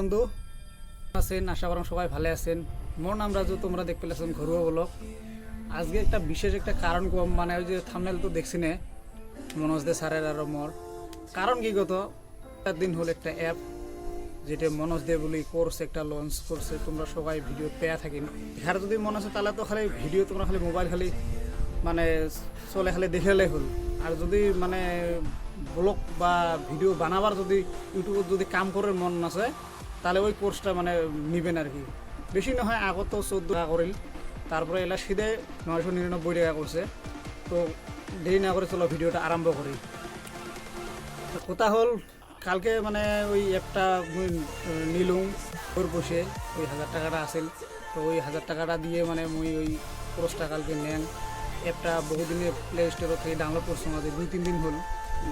বন্ধু আছেন? আশা করেন সবাই ভালো আছেন। মোর নাম রাজু তোমরা দেখতে পেলেছেন ঘরুয়া ব্লগ। আজকে একটা বিশেষ একটা কারণ কম মানে ওই যে থামনেল তো দেখছি না, মনোজ দে স্যারের আর মোর কারণ কি গত দিন হল একটা অ্যাপ যেটা মনোজ দে বলি কোর্স একটা লঞ্চ করছে। তোমরা সবাই ভিডিও পেয়ে থাকিন এখানে যদি মনে আছে তাহলে তো খালি ভিডিও তোমরা খালি মোবাইল খালি মানে চলে খালি দেখলে হল। আর যদি মানে ব্লগ বা ভিডিও বানাবার যদি ইউটিউবত যদি কাম করার মন আছে তাহলে ওই কোর্সটা মানে নিবেন আর কি। বেশি নহয় আগত তো চোদ্দ টাকা করিল। তারপরে এলা সিধে নয়শো নিরানব্বই টাকা করছে। তো দেরি না করে চলো ভিডিওটা আরম্ভ করি। কথা হল, কালকে মানে ওই একটা নিলুম, ওর বসে ওই হাজার টাকাটা আসিল তো ওই হাজার টাকাটা দিয়ে মানে মুই ওই কোর্সটা কালকে নেন। অ্যাপটা বহুদিনে প্লে স্টোর থেকে ডাউনলোড করছি মাঝে দুই তিন দিন হল।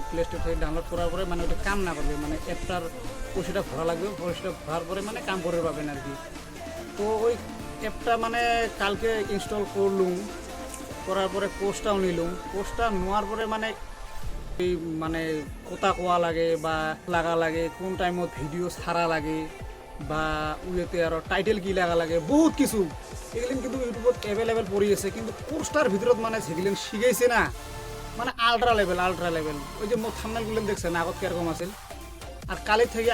প্লে স্টোর থেকে ডাউনলোড করার পরে মানে ওটা কাম না করবে মানে অ্যাপটার পয়সাটা ভরা লাগবে, পয়সাটা ভরার পরে মানে কাম করে পাবেন আর কি। তো ওই অ্যাপটা মানে কালকে ইনস্টল করলুম, করার পরে কোর্সটাও নিলুম। কোর্সটা নেওয়ার পরে মানে এই মানে কোথা কোয়া লাগে বা লাগা লাগে, কোন টাইমত ভিডিও ছাড়া লাগে বা উয়েতে আরও টাইটেল কি লাগা লাগে, বহুত কিছু। এগুলিন কিন্তু ইউটিউবত এভেলেবেল পড়ি আছে, কিন্তু কোর্সটার ভিতৰত মানে সেগুলিন শিখাইছে না মানে আল্ট্রা লেভেল আল্ট্রা লেভেল ওই যে থামনেলগুলো দেখছেন, আগত কীরকম আছিল? আর কালির থেকে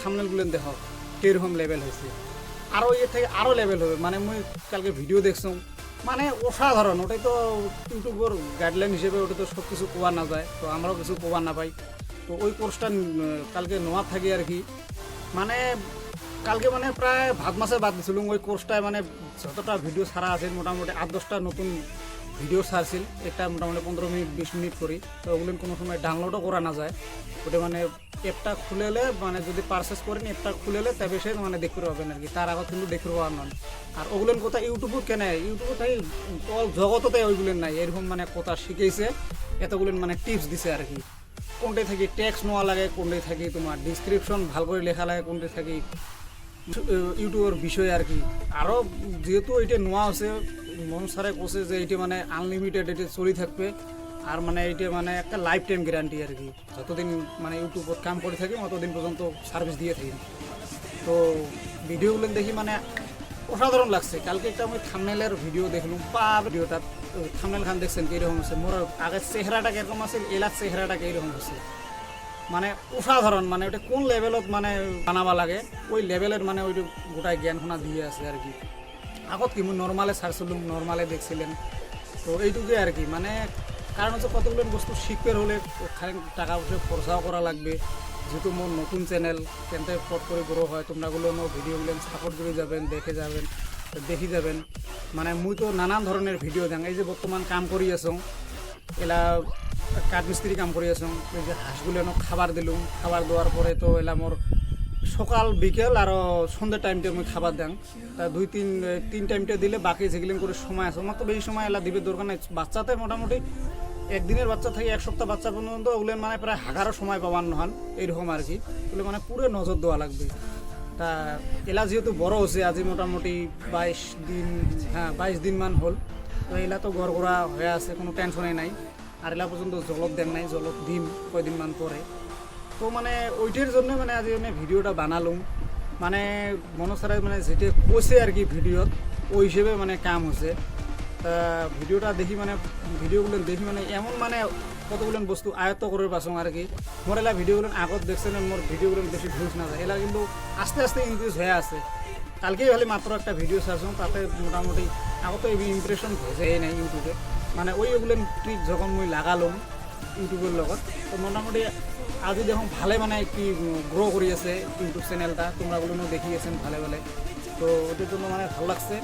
থামনেলগুলো দেখ, কীরকম লেভেল হয়েছে আরও ইয়ে থেকে আরও লেভেল হবে। মানে মুই কালকে ভিডিও দেখছ মানে অসাধারণ, ওটাই তো ইউটিউবের গাইডলাইন হিসেবে ওটা তো সব কিছু কোয়া না যায়, তো আমরাও কিছু কোয়া না পাই। তো ওই কোর্সটা কালকে নোয়ার থাকি আর কি। মানে কালকে মানে প্রায় ভাত মাসে বাদ দিছিলাম। ওই কোর্সটায় মানে যতটা ভিডিও ছাড়া আছে মোটামুটি আট দশটা নতুন ভিডিও ছাড়ছিল, একটা মোটামুটি পনেরো মিনিট, বিশ মিনিট করি। তো ওগুলো কোনো সময় ডাউনলোডও করা না যায়। ওটা মানে অ্যাপটা খুলেলে মানে যদি পারচেস করেন অ্যাপটা খুলেলে তবে সে মানে দেখতে পাবেন আর কি। তার আগত কিন্তু দেখতে পাওয়ার নন আর ওগুলোর কথা ইউটিউবত কেন? ইউটিউবত এই অল জগততে ওইগুলো নাই। এরকম মানে কথা শিখেছে, এতগুলো মানে টিপস দিছে আর কি। কোনটাই থাকি ট্যাক্স নেওয়া লাগে কোনটাই থাকি, তোমার ডিসক্রিপশন ভালো করে লেখা লাগে কোনটাই থাকি, ইউটিউবের বিষয় আর কি। আরও যেহেতু এটা নোয়া আছে মন স্যারে কৈছে যে এটা মানে আনলিমিটেড এটা চলি থাকবে। আর মানে এটা মানে একটা লাইফ টাইম গ্যারান্টি আর কি। যতদিন মানে ইউটিউবত কাম করে থাকি, ততদিন পর্যন্ত সার্ভিস দিয়ে থাকি। তো ভিডিওগুলো দেখি মানে অসাধারণ লাগছে। কালকে একটা আমি থামনেলের ভিডিও দেখলাম। বা ভিডিওটা থামনেল খান দেখছেন কীরকম আছে মোর আগের চেহারাটা কীরকম আছে এলার চেহারাটা কীরকম আছে মানে অসাধারণ মানে ওটা কোন লেভেলত মানে বানাবা লাগে, ওই লেভেলের মানে ওইটা গোটাই জ্ঞানখনা দিয়ে আছে আর কি। আগত কি, মই নর্মালে চাইছিলাম নর্মালে দেখছিলেন। তো এইটুকুই আর কি মানে কারণ হচ্ছে কতগুলো বস্তু শিখতে হলে টাকা পয়সা খরচাও করা লাগবে। যেহেতু মোর নতুন চ্যানেল কেনতে পট করে গ্রো হয়। তোমরাগুলো ভিডিওগুলো সাপোর্ট করে যাবেন, দেখে যাবেন, দেখি যাবেন। মানে মুই তো নানান ধরনের ভিডিও দেন এই যে বর্তমান কাম করি আছো, এলা কাঠমিস্ত্রি কাম কৰি আছোঁ। এই যে হাঁসগুলো খাবার দিলোঁ। খাবার দেওয়ার পরে তো এলা মোর সকাল, বিকেল আর সন্ধ্যে টাইমটা আমি খাবার দেন। তা দুই, তিন তিন টাইমটা দিলে বাকি যেগুলো করে সময় আছে, আমার তো বেশি সময় এলা দিবে, দরকার নাই। বাচ্চাতে মোটামুটি একদিনের বাচ্চা থেকে, এক সপ্তাহ বাচ্চা পর্যন্ত, ওগুলো মানে প্রায় হাজারও সময় পাবার নহন এইরকম আর কি। ওগুলো মানে পুরো নজর দেওয়া লাগবে। তা এলা যেহেতু বড় হচ্ছে আজি মোটামুটি বাইশ দিন হ্যাঁ বাইশ দিন মান হল। তো এলা তো গড়গড়া হয়ে আছে, কোনো টেনশনে নাই। আর এলা পর্যন্ত জলক দেন নাই জলক দিম কয়দিন মান পরে। তো মানে ওইটার জন্য মানে আজি আমি ভিডিওটা বানালুম। মানে মনসারে মানে যেটা কৈছে আর কি ভিডিওত, ওই হিসেবে মানে কাম হচ্ছে তা ভিডিওটা দেখি মানে ভিডিওগুলো দেখি মানে এমন মানে কতগুলো বস্তু আয়ত্ত করে পাচোং আর কি। মোর এলা ভিডিওগুলো আগত দেখছেন মোর ভিডিওগুলো বেশি ভিউজ না যায় এলা কিন্তু আস্তে আস্তে ইনক্রিজ হয়ে আছে। কালকেই খালি মাত্র একটা ভিডিও চাইছোঁ, তাতে মোটামুটি আগতে ইমপ্রেশন ভেজে নাই ইউটিউবে মানে ওই ওগুলো ট্রিক যখন মই লাগালুম ইউটিউবের লগত, তো মোটামুটি আজি দেখুন ভালে মানে কি গ্রো করে আছে ইউটিউব চ্যানেলটা তোমরাগুলো দেখি আছেন ভালে ভালে। তো জন্য মানে ভালো লাগছে।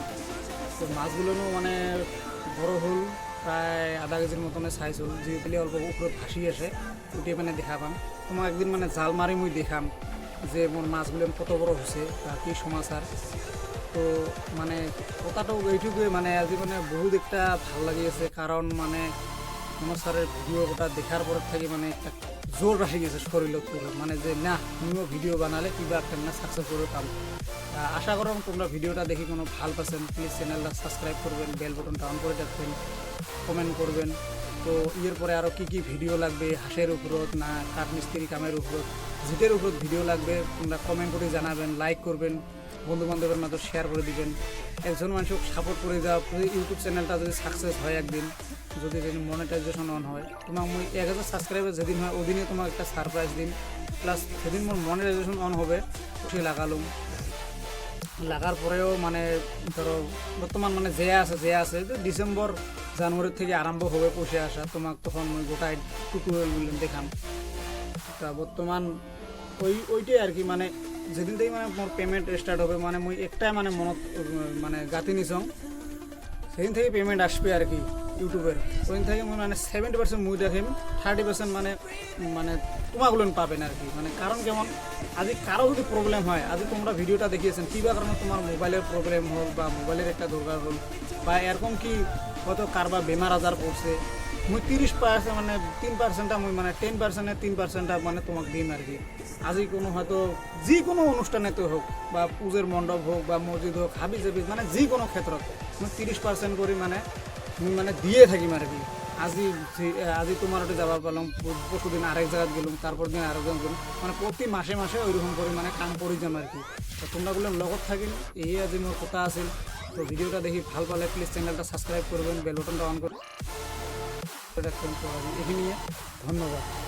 তো মাছগুলো মানে বড় হল, প্রায় আধা কেজির মতনে সাইজ হল। যেগুলি অল্প উপরে ভাসি আছে ওটাই মানে দেখা পাম। তোমাক একদিন মানে জাল মারি মুই দেখাম যে মোর মাছগুলো কত বড় হয়েছে বা কি সমাচার। তো মানে কথাটাও এইটুকুই মানে আজি মানে বহুত একটা ভালো লাগি আছে। কারণ মানে মনোজ স্যারের ভিডিও ওটা দেখার পর থেকে মানে একটা জোর রাখি গেছে শরীরত পুরো। মানে যে না তুমিও ভিডিও বানালে কিবা একটা না সাকসেস করে আহ, আশা করম তোমরা ভিডিওটা দেখি কোনো ভালো পাচ্ছেন। প্লিজ চ্যানেলটা সাবস্ক্রাইব করবেন বেল বটনটা অন করে রাখবেন কমেন্ট করবেন। তো ইয়ের পরে আরও কী কী ভিডিও লাগবে? হাঁসের উপরত না কাঠ মিস্ত্রি কামের উপরত যেটার উপর ভিডিও লাগবে তোমরা কমেন্ট করে জানাবেন লাইক করবেন। বন্ধু বান্ধবের মাঝে শেয়ার করে দিবেন। একজন মানুষকে সাপোর্ট করে দেওয়া ইউটিউব চ্যানেলটা যদি সাকসেস হয় একদিন, যদি যদি মনিটাইজেশন অন হয়। তোমার মুই এক হাজার সাবস্ক্রাইবার যেদিন হয় ওদিনে তোমার একটা সারপ্রাইজ দিন। প্লাস সেদিন মোর মনিটাইজেশন অন হবে সে লাগালুম। লাগার পরেও মানে ধরো, বর্তমান মানে যে আছে যে আছে ডিসেম্বর জানুয়ারি থেকে আরম্ভ হবে পয়সা আসা। তোমাক তখন ওই গোটাই টুটুয়েল দেখাম। তা বর্তমান ওই ওইটাই আর কি মানে যেদিন থেকে মানে মোর পেমেন্ট স্টার্ট হবে মানে মুই একটাই মানে মনত মানে গাতি নিছং। সেদিন থেকে পেমেন্ট আসবে আর কি ইউটিউবের ওইদিন থেকে মানে সেভেন্টি পার্সেন্ট মুই দেখিম থার্টি পার্সেন্ট মানে মানে তোমাগুলো পাবেন আর কি। মানে কারণ কেমন, আজি কারও যদি প্রবলেম হয়, আজি তোমরা ভিডিওটা দেখিয়েছেন কী বা কারণে তোমার মোবাইলের প্রবলেম হোক বা মোবাইলের একটা দরকার হল, বা এরকম কি হয়তো কারবার বেমার আজার পড়ছে মুই তিরিশ পার্সেন্ট মানে তিন পার্সেন্টটা মুই মানে টেন পার্সেন্টের তিন পার্সেন্টটা মানে তোমাকে দিম আর কি। আজি কোনো হয়তো যে কোনো অনুষ্ঠানেতে হোক বা পুজোর মণ্ডপ হোক বা মসজিদ হোক হাবি জাবি মানে যে কোনো ক্ষেত্ৰত মই ত্ৰিছ পাৰ্চেণ্ট কৰি মানে মই মানে দিয়ে থাকিম আর কি। আজি আজি তোমার ওটা যাবার পারলাম পরশু দিন আরেক জায়গায় গেলাম তারপর দিন আরেক জায়গায় গেলাম মানে প্রতি মাসে মাসে ওইরকম করে মানে কাম করে যাম আর কি। তো তোমরা বলে লগত থাকিল এই আজি মোর কথা আছিল। তো ভিডিওটা দেখি ভালো পালে প্লিজ চ্যানেলটা সাবস্ক্রাইব করবেন বেল বটনটা অন করে রাখবেন তো এখানে ধন্যবাদ।